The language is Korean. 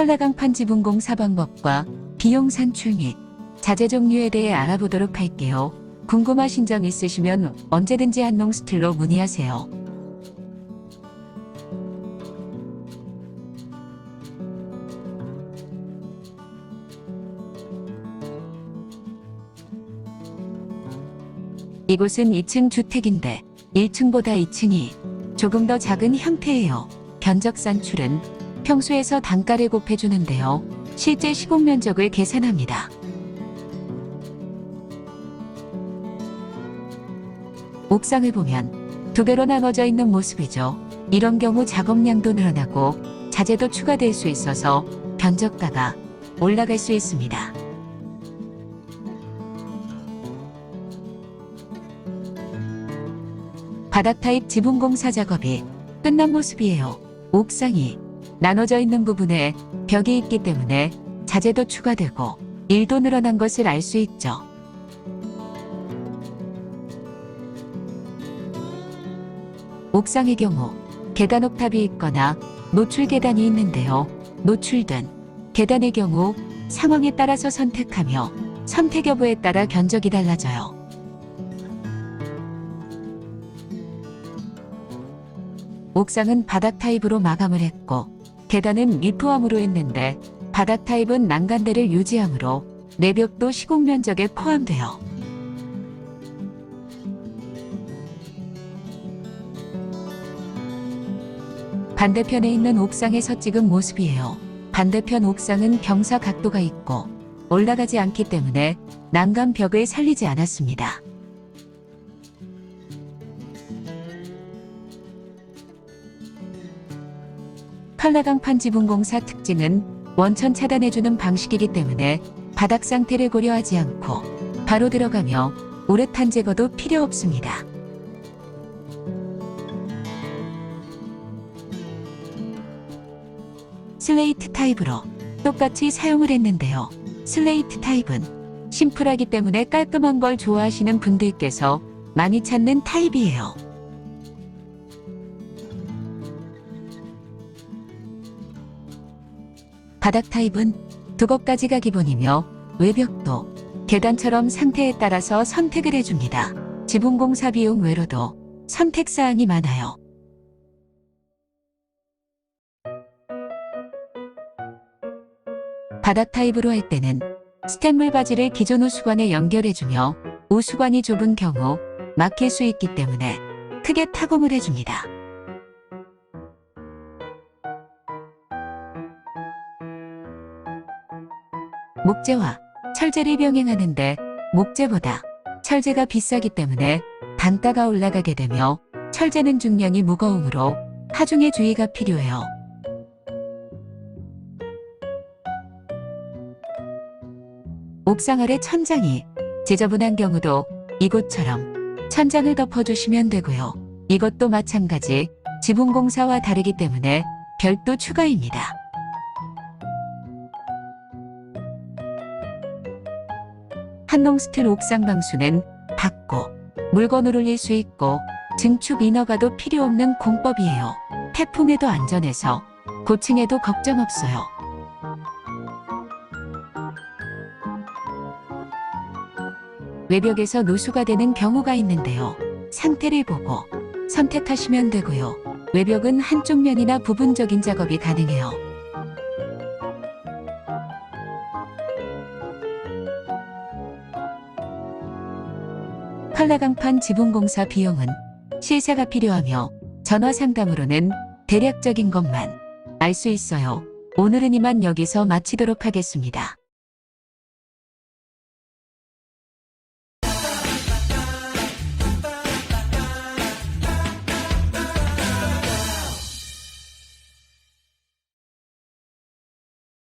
한라강 판 지분공 사 방법과 비용 산출 및 자재 종류에 대해 알아보도록 할게요. 궁금하신 점 있으시면 언제든지 한농 스틸로 문의하세요. 이곳은 2층 주택인데 1층보다 2층이 조금 더 작은 형태예요. 견적 산출은 평수에서 단가를 곱해주는데요. 실제 시공 면적을 계산합니다. 옥상을 보면 두 개로 나눠져 있는 모습이죠. 이런 경우 작업량도 늘어나고 자재도 추가될 수 있어서 견적가가 올라갈 수 있습니다. 바닥 타입 지붕 공사 작업이 끝난 모습이에요. 옥상이 나눠져 있는 부분에 벽이 있기 때문에 자재도 추가되고 일도 늘어난 것을 알 수 있죠. 옥상의 경우 계단 옥탑이 있거나 노출 계단이 있는데요. 노출된 계단의 경우 상황에 따라서 선택하며 선택 여부에 따라 견적이 달라져요. 옥상은 바닥 타입으로 마감을 했고 계단은 밀프암으로 했는데 바닥 타입은 난간대를 유지하므로 내벽도 시공 면적에 포함돼요. 반대편에 있는 옥상에서 찍은 모습이에요. 반대편 옥상은 경사 각도가 있고 올라가지 않기 때문에 난간 벽을 살리지 않았습니다. 팔라강판 지붕공사 특징은 원천 차단해주는 방식이기 때문에 바닥 상태를 고려하지 않고 바로 들어가며 우레탄 제거도 필요 없습니다. 슬레이트 타입으로 똑같이 사용을 했는데요. 슬레이트 타입은 심플하기 때문에 깔끔한 걸 좋아하시는 분들께서 많이 찾는 타입이에요. 바닥 타입은 두껍까지가 기본이며 외벽도 계단처럼 상태에 따라서 선택을 해줍니다. 지붕공사 비용 외로도 선택사항이 많아요. 바닥 타입으로 할 때는 스탠물 바지를 기존 우수관에 연결해주며 우수관이 좁은 경우 막힐 수 있기 때문에 크게 타공을 해줍니다. 목재와 철재를 병행하는데 목재보다 철재가 비싸기 때문에 단가가 올라가게 되며 철재는 중량이 무거우므로 하중에 주의가 필요해요. 옥상 아래 천장이 지저분한 경우도 이곳처럼 천장을 덮어주시면 되고요. 이것도 마찬가지 지붕공사와 다르기 때문에 별도 추가입니다. 한농스틸 옥상 방수는 닫고 물건을 올릴 수 있고 증축 인허가도 필요 없는 공법이에요. 태풍에도 안전해서 고층에도 걱정 없어요. 외벽에서 누수가 되는 경우가 있는데요. 상태를 보고 선택하시면 되고요. 외벽은 한쪽 면이나 부분적인 작업이 가능해요. 컬라강판 지붕공사 비용은 실사가 필요하며 전화 상담으로는 대략적인 것만 알 수 있어요. 오늘은 이만 여기서 마치도록 하겠습니다.